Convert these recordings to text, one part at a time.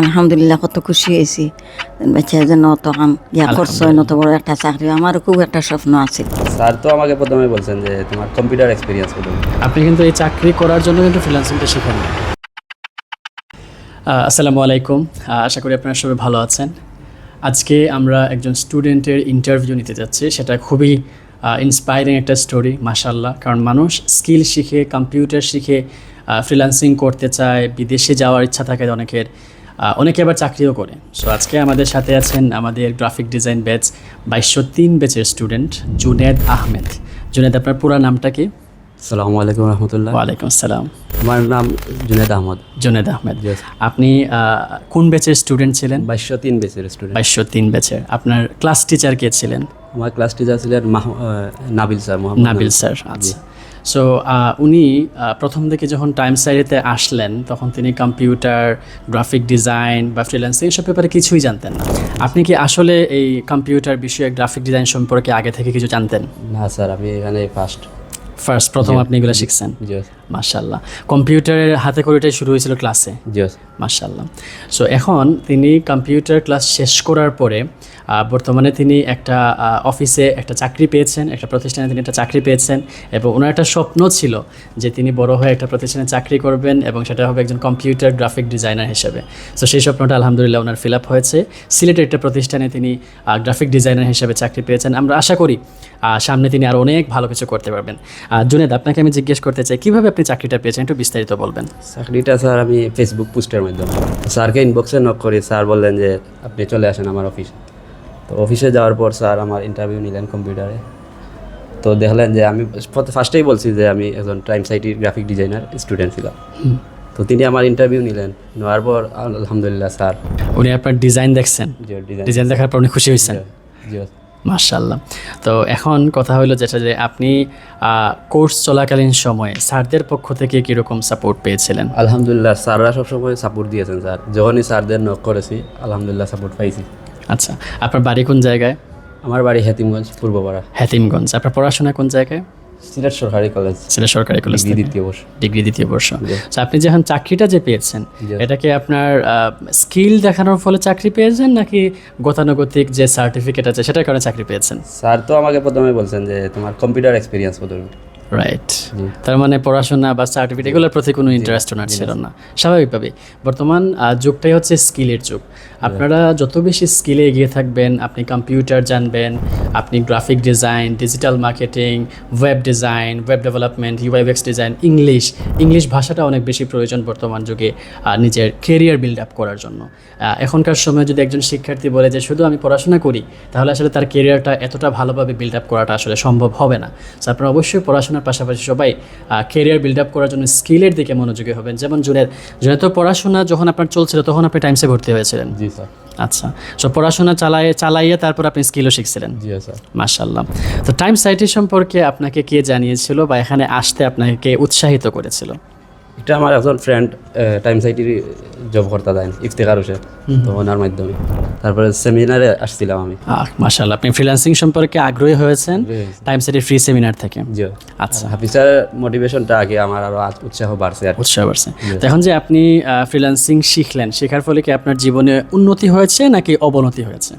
আলহামদুলিল্লাহ কত খুশি হয়েছি। বাচ্চা যেন অত কাম ইয়া করছ নত বড় একটা চাকরি। আমারও খুব একটা স্বপ্ন আছে। স্যার তো আমাকে প্রথমে বলছেন যে তোমার কম্পিউটার এক্সপিরিয়েন্স কত আপনি কিন্তু এই চাকরি করার জন্য কিন্তু ফ্রিল্যান্সিংটা শিখেন। আসসালামু আলাইকুম। আশা করি আপনারা সবাই ভালো আছেন। আজকে আমরা একজন স্টুডেন্টের ইন্টারভিউ নিতে যাচ্ছি। সেটা খুবই ইন্সপায়ারিং একটা স্টোরি মাশাল্লাহ কারণ মানুষ স্কিল শিখে কম্পিউটার শিখে ফ্রিল্যান্সিং করতে চায় বিদেশে যাওয়ার ইচ্ছা থাকে অনেকের। অনেকে আবার চাকরিও করে। সো আজকে আমাদের সাথে আছেন আমাদের গ্রাফিক ডিজাইন ব্যাচ বাইশশো তিন ব্যাচের স্টুডেন্ট জুনেদ আহমেদ। জুনেদ আপনার পুরো নামটা কি? আসসালামু আলাইকুম রহমতুল্লাহ। ওয়ালাইকুম আসসালাম। আমার নাম জুনেদ আহমদ। জুনেদ আহমেদ। আপনি কোন ব্যাচের স্টুডেন্ট ছিলেন? বাইশশো তিন বেসের স্টুডেন্ট বাইশশো তিন ব্যাচের আপনার ক্লাস টিচার কে ছিলেন? আমার ক্লাস টিচার ছিলেন নাবিল স্যার নাবিল স্যার আচ্ছা। সো উনি প্রথম দিকে যখন টাইম সাইডেতে আসলেন তখন তিনি কম্পিউটার গ্রাফিক ডিজাইন বা ফ্রিল্যান্সিং এসব ব্যাপারে কিছুই জানতেন না। আপনি কি আসলে এই কম্পিউটার বিষয়ে গ্রাফিক ডিজাইন সম্পর্কে আগে থেকে কিছু জানতেন? না স্যার আমি এখানে ফার্স্ট ফার্স্ট প্রথম আপনি এগুলো শিখছেন? মার্শাল্লাহ কম্পিউটারের হাতে করেটাই শুরু হয়েছিল ক্লাসে। জি মার্শাল্লাহ সো এখন তিনি কম্পিউটার ক্লাস শেষ করার পরে বর্তমানে তিনি একটা অফিসে একটা চাকরি পেয়েছেন একটা প্রতিষ্ঠানে তিনি একটা চাকরি পেয়েছেন এবং ওনার একটা স্বপ্ন ছিল যে তিনি বড় হয়ে একটা প্রতিষ্ঠানে চাকরি করবেন এবং সেটা হবে একজন কম্পিউটার গ্রাফিক ডিজাইনার হিসেবে। সো সেই স্বপ্নটা আলহামদুলিল্লাহ ওনার ফিল আপ হয়েছে। সিলেটের একটা প্রতিষ্ঠানে তিনি গ্রাফিক ডিজাইনার হিসেবে চাকরি পেয়েছেন। আমরা আশা করি সামনে তিনি আরও অনেক ভালো কিছু করতে পারবেন। জুনেদ আপনাকে আমি জিজ্ঞেস করতে চাই কীভাবে আপনি চাকরিটা পেয়েছেন একটু বিস্তারিত বলবেন। চাকরিটা স্যার আমি ফেসবুক পোস্টের মাধ্যমে। স্যারকে ইনবক্সে নক করি স্যার বললেন যে আপনি চলে আসেন আমার অফিসে তো অফিসে যাওয়ার পর স্যার আমার ইন্টারভিউ নিলেন কম্পিউটারে তো দেখলেন যে আমি ফার্স্টেই বলছি যে আমি একজন টাইম সাইটির গ্রাফিক ডিজাইনার স্টুডেন্ট ছিলাম তো তিনি আমার ইন্টারভিউ নিলেন নেওয়ার পর আলহামদুলিল্লাহ স্যার। উনি আপনার ডিজাইন দেখছেন? ডিজাইন দেখার পর উনি খুশি হয়েছেন? জি। মার্শাল্লাহ তো এখন কথা হলো যেটা যে আপনি কোর্স চলাকালীন সময়ে স্যারদের পক্ষ থেকে কীরকম সাপোর্ট পেয়েছিলেন? আলহামদুলিল্লাহ স্যাররা সবসময় সাপোর্ট দিয়েছেন স্যার। যখনই স্যারদের নক করেছি আলহামদুলিল্লাহ সাপোর্ট পাইছি। আচ্ছা আপনার বাড়ি কোন জায়গায়? আমার বাড়ি হেতিমগঞ্জ পূর্বপাড়া। হেতিমগঞ্জ। আপনার পড়াশোনা কোন জায়গায়? সিলেট সরকারি কলেজ। সেটা সরকারি কলেজ ডিগ্রি দ্বিতীয় বর্ষ। ডিগ্রি দ্বিতীয় বর্ষ। তো আপনি যখন চাকরিটা যে পেয়েছেন জি। এটা কি আপনার স্কিল দেখানোর ফলে চাকরি পেয়েছেন নাকি গতানুগতিক যে সার্টিফিকেট আছে সেটার কারণে চাকরি পেয়েছেন? স্যার তো আমাকে প্রথমে বলছেন যে তোমার কম্পিউটার এক্সপিরিয়েন্স কত রাইট তার মানে পড়াশোনা বা সার্টিফিকেট এগুলোর প্রতি কোনো ইন্টারেস্ট ওনার ছিল না। স্বাভাবিকভাবে বর্তমান যুগটাই হচ্ছে স্কিলের যুগ। আপনারা যত বেশি স্কিলে এগিয়ে থাকবেন আপনি কম্পিউটার জানবেন আপনি graphic design digital marketing web design web development UIX design English English ভাষাটা অনেক বেশি প্রয়োজন বর্তমান যুগে নিজের কেরিয়ার বিল্ড আপ করার জন্য। এখনকার সময় যদি একজন শিক্ষার্থী বলে যে শুধু আমি পড়াশোনা করি তাহলে আসলে তার কেরিয়ারটা এতটা ভালোভাবে বিল্ড আপ করাটা আসলে সম্ভব হবে না। সো আপনারা অবশ্যই পড়াশোনার পাশাপাশি সবাই কেরিয়ার বিল্ড আপ করার জন্য স্কিলের দিকে মনোযোগী হবেন। যেমন জুনের জুনের তো পড়াশোনা যখন আপনার চলছিল তখন আপনি টাইমসে ভর্তি হয়েছিলেন। জি স্যার। আচ্ছা। সো পড়াশোনা চালায়ে চালাইয়ে তারপর আপনি স্কিলও শিখছিলেন। জি স্যার মাশাল্লাহ তো টাইম সাইটি সম্পর্কে আপনাকে কে জানিয়েছিল বা এখানে আসতে আপনাকে কে উৎসাহিত করেছিল? এটা আমার একজন ফ্রেন্ড টাইম সাইটির জব করতে দেন ইফতেখার হোসেন। তো ওনার মাধ্যমে। তারপরে সেমিনারে আসছিলাম আমি। মাশাল্লাহ আপনি ফ্রিল্যান্সিং সম্পর্কে আগ্রহী হয়েছেন? টাইম সাইটের ফ্রি সেমিনার থেকে? জি। আচ্ছা। হাফিজের মোটিভেশনটা আগে আমার আরও আজ উৎসাহ বাড়ছে আর উৎসাহ বাড়ছে। এখন যে আপনি ফ্রিল্যান্সিং শিখলেন শেখার ফলে কি আপনার জীবনে উন্নতি হয়েছে নাকি অবনতি হয়েছে?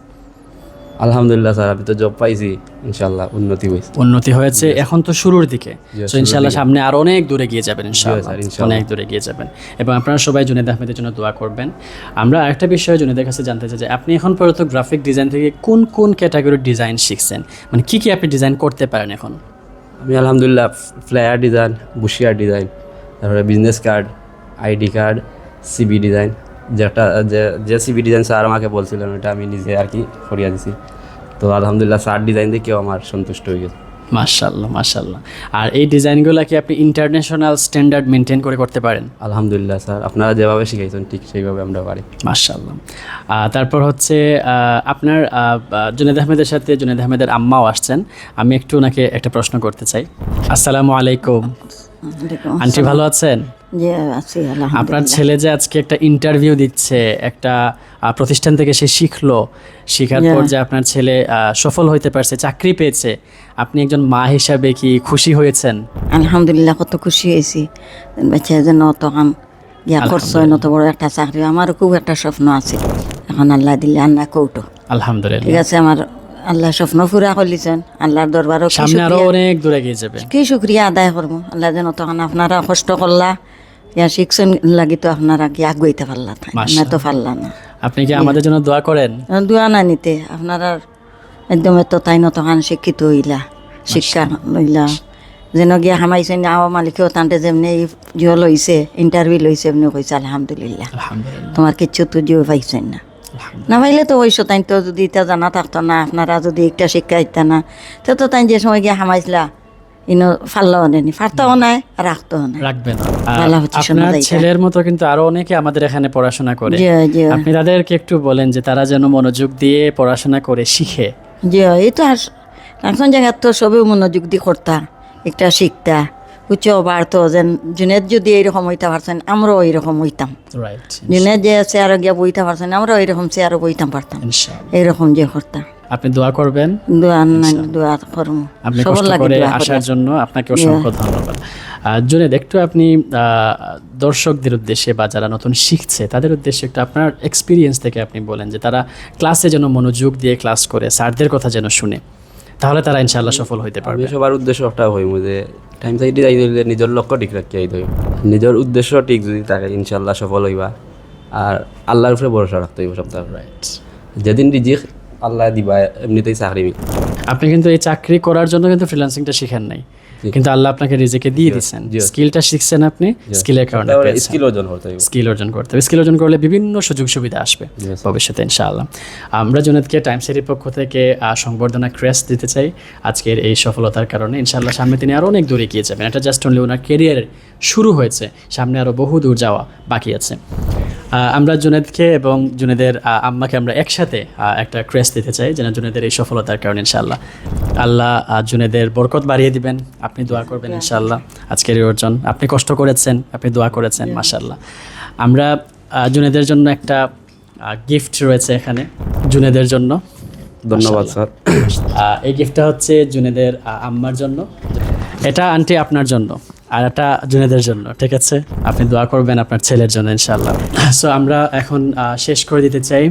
আলহামদুলিল্লাহ স্যার আমি তো জব পাইছি ইনশাল্লাহ উন্নতি হয়েছে। উন্নতি হয়েছে এখন তো শুরুর দিকে। তো ইনশাল্লাহ সামনে আরও অনেক দূরে গিয়ে যাবেন ইনশাল্লাহ ইনশাআল্লাহ। অনেক দূরে গিয়ে যাবেন। এবং আপনারা সবাই জুনেদ আহমেদের জন্য দোয়া করবেন। আমরা আরেকটা বিষয় জুনেদের কাছে জানতে চাই যে আপনি এখন পর্যন্ত গ্রাফিক ডিজাইন থেকে কোন কোন ক্যাটাগরির ডিজাইন শিখছেন? মানে কি কি আপনি ডিজাইন করতে পারেন এখন? আমি আলহামদুলিল্লাহ ফ্লায়ার ডিজাইন বুশিয়ার ডিজাইন তারপরে business card ID card CV design যেটা যে যে সিবি ডিজাইন স্যার আমাকে বলছিলেন ওটা আমি নিজে আর কি করিয়া দিছি। তো আলহামদুলিল্লাহ স্যার ডিজাইন দিয়ে কেউ আমার সন্তুষ্ট হয়ে গেছে। মাশাল্লাহ মাশাল্লাহ আর এই ডিজাইনগুলো কি আপনি ইন্টারন্যাশনাল স্ট্যান্ডার্ড মেনটেন করে করতে পারেন? আলহামদুলিল্লাহ স্যার আপনারা যেভাবে শিখাইছেন ঠিক সেইভাবে আমরা পারি। মাশাল্লাহ তারপর হচ্ছে আপনার জুনেদ আহমেদের সাথে জুনেদ আহমেদের আম্মাও আসছেন। আমি একটু ওনাকে একটা প্রশ্ন করতে চাই। আসসালামু আলাইকুম। আন্টি ভালো আছেন? আপনার ছেলে যে আজকে একটা ইন্টারভিউ দিচ্ছে একটা প্রতিষ্ঠান থেকে সে শিখলো শেখার পর যে আপনার ছেলে সফল হইতে পারছে চাকরি পেয়েছে আপনি একজন মা হিসাবে কি খুশি হয়েছেন? আলহামদুলিল্লাহ কত খুশি হয়েছি। বাচ্চা যেন অত কাম ইয়া করছ নত বড় একটা চাকরি। আমারও খুব একটা স্বপ্ন আছে। এখন আল্লাহ দিলে আল্লাহ কৌটো। আলহামদুলিল্লাহ। ঠিক আছে আমার আল্লাহ স্বপ্ন পুরা করলিছেন আল্লাহর দরবারও সামনে আরও অনেক দূরে এগিয়ে যাবে। কি শুক্রিয়া আদায় করব? আল্লাহ যেন তখন আপনারা কষ্ট করলা ইয়া শিখছেন লাগি তো আপনারা কি আগুইতে পারলা না তো পারলা না। আপনি কি আমাদের জন্য দোয়া করেন? দোয়া না নিতে আপনারা একদম এত তাই নতখান শিক্ষিত হইলা শিক্ষা লইলা। যেন গিয়া হামাইছেন আওয়া মালিকেও তান্তে যেমনি জিও লইছে ইন্টারভিউ লইছে এমনি কইছে আলহামদুলিল্লাহ। তোমার কিচ্ছু তো জিও পাইছেন না। না পাইলে তো ওই তাই তো যদি এটা জানা থাকতো না আপনারা যদি একটা শিক্ষা দিতা না তো তো তাই যে সময় গিয়া হামাইছিলা ইনো ফাল্লাও নেনি ফারতাও নাই রাখতেও নাই। হচ্ছে শোনা আপনার ছেলের মতো কিন্তু আরও অনেকে আমাদের এখানে পড়াশোনা করে। আপনি তাদেরকে একটু বলেন যে তারা যেন মনোযোগ দিয়ে পড়াশোনা করে শিখে। জি এই তো আর এখন জায়গায় তো সবই মনোযোগ দিয়ে করতা একটা শিখতা। উচ্চ বাড়তো যেন জুনের যদি এইরকম হইতে পারছেন আমরাও এইরকম হইতাম। জুনের যে চেয়ারও গিয়া বইতে পারছেন আমরাও এইরকম চেয়ারও বইতাম পারতাম। এইরকম যে করতাম আপনি দোয়া করবেন। দোয়া দোয়া করব আপনি কষ্ট করে আসার জন্য আপনাকে অসংখ্য ধন্যবাদ। জুনেদ একটু আপনি দর্শকদের উদ্দেশ্যে বা যারা নতুন শিখছে তাদের উদ্দেশ্যে একটু আপনার এক্সপিরিয়েন্স থেকে আপনি বলেন যে তারা ক্লাসে যেন মনোযোগ দিয়ে ক্লাস করে স্যারদের কথা যেন শুনে তাহলে তারা ইনশাআল্লাহ সফল হইতে পারবে। সবার উদ্দেশ্য একটা হইম যে টাইম সাইডে যাই হইলে নিজের লক্ষ্য ঠিক রাখি আইতে হইব। নিজের উদ্দেশ্য ঠিক যদি থাকে ইনশাল্লাহ সফল হইবা। আর আল্লাহর উপরে ভরসা রাখতে হইব সপ্তাহ রাইট যেদিন রিজিক আল্লাহ দিবা এমনিতেই চাকরি আপনি কিন্তু এই চাকরি করার জন্য কিন্তু ফ্রিল্যান্সিংটা শিখেন নাই। কিন্তু আল্লাহ আপনাকে রিজিকে দিয়ে দিচ্ছেন। স্কিলটা শিখছেন আপনি স্কিলের কারণে স্কিল অর্জন করতে হইব স্কিল অর্জন করতে হবে। স্কিল অর্জন করলে বিভিন্ন সুযোগ সুবিধা আসবে ভবিষ্যতে ইনশাআল্লাহ। আমরা জুনেদকে টাইম সেরির পক্ষ থেকে সংবর্ধনা ক্রেস দিতে চাই। আজকের এই সফলতার কারণে ইনশাআল্লাহ সামনে তিনি আরও অনেক দূরে এগিয়ে যাবেন। এটা জাস্ট অনলি ওনার কেরিয়ার শুরু হয়েছে। সামনে আরও বহু দূর যাওয়া বাকি আছে। আমরা জুনেদকে এবং জুনেদের আম্মাকে আমরা একসাথে একটা ক্রেস দিতে চাই যেন জুনেদের এই সফলতার কারণে ইনশাআল্লাহ। আল্লাহ জুনেদের বরকত বাড়িয়ে দিবেন। আপনি দোয়া করবেন ইনশাআল্লাহ আজকের এই অর্জন। আপনি কষ্ট করেছেন আপনি দোয়া করেছেন মাশাআল্লাহ। আমরা জুনেদের জন্য একটা গিফট রয়েছে এখানে জুনেদের জন্য। ধন্যবাদ স্যার। এই গিফটটা হচ্ছে জুনেদের আম্মার জন্য। এটা আন্টি আপনার জন্য। আর এটা জুনেদের জন্য, ঠিক আছে? আপনি দোয়া করবেন আপনার ছেলের জন্য ইনশাল্লাহ সো আমরা এখন শেষ করে দিতে চাই।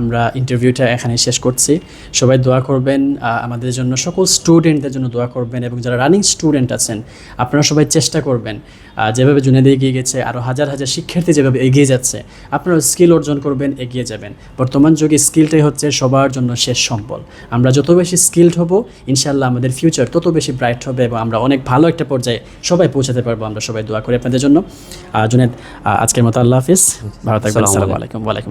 আমরা ইন্টারভিউটা এখানে শেষ করছি। সবাই দোয়া করবেন আমাদের জন্য, সকল স্টুডেন্টদের জন্য দোয়া করবেন এবং যারা রানিং স্টুডেন্ট আছেন, আপনারা সবাই চেষ্টা করবেন যেভাবে জুনেদে এগিয়ে গেছে আরও হাজার হাজার শিক্ষার্থী যেভাবে এগিয়ে যাচ্ছে আপনারা স্কিল অর্জন করবেন, এগিয়ে যাবেন। বর্তমান যুগে স্কিলটাই হচ্ছে সবার জন্য শেষ সম্বল। আমরা যত বেশি স্কিলড হব ইনশাল্লাহ আমাদের ফিউচার তত বেশি ব্রাইট হবে এবং আমরা অনেক ভালো একটা পর্যায়ে সবাই পৌঁছাতে পারব আমরা সবাই দোয়া করি আপনাদের জন্য। জুনেদ আজকের মতো আল্লাহ হাফিজ। ভালো থাকবেন আসসালামু আলাইকুম। ওয়ালাইকুম